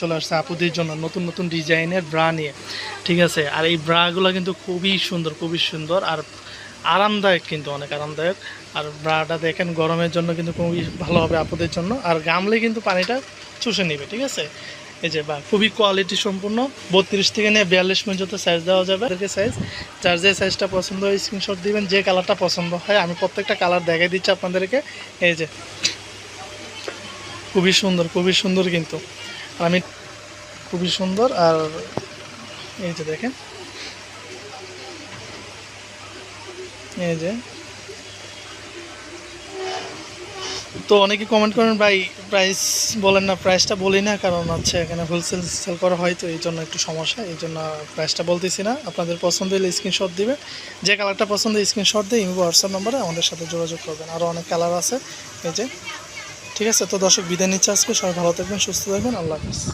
চলে আসছে আপুদের জন্য নতুন নতুন ডিজাইনের ব্রা নিয়ে। ঠিক আছে? আর এই ব্রাগুলো কিন্তু খুবই সুন্দর খুবই সুন্দর আর আরামদায়ক কিন্তু অনেক আরামদায়ক। আর ব্রাটা দেখেন গরমের জন্য কিন্তু খুবই ভালো হবে আপুদের জন্য। আর গামলে কিন্তু পানিটা চুষে নেবে, ঠিক আছে? এই যে বা, খুবই কোয়ালিটি সম্পূর্ণ। বত্রিশ থেকে নিয়ে বিয়াল্লিশ পর্যন্ত সাইজ দেওয়া যাবে এদেরকে সাইজ যার যে সাইজটা পছন্দ হয় স্ক্রিনশট দিবেন, যে কালারটা পছন্দ হয়, আমি প্রত্যেকটা কালার দেখাই দিচ্ছি আপনাদেরকে। এই যে, খুবই সুন্দর খুবই সুন্দর কিন্তু। আমি খুবই সুন্দর আর এই যে দেখেন। এই যে। তো অনেকে কমেন্ট করেন, ভাই প্রাইস বলেন না প্রাইসটা বলি না, কারণ হচ্ছে এখানে হোলসেল সেল করা হয়, তো এই জন্য একটু সমস্যা এই জন্য প্রাইসটা বলতেছি না। আপনাদের পছন্দ হলে স্ক্রিনশট দিবে যে কালারটা পছন্দ স্ক্রিনশট দিয়ে ইমো হোয়াটসঅ্যাপ নম্বরে আমাদের সাথে যোগাযোগ করবেন। আরও অনেক কালার আছে। এই যে। ঠিক আছে তো দর্শক বিদায় নিচ্ছে আজকে। সবাই ভালো থাকবেন সুস্থ থাকবেন। আল্লাহ হাফিজ।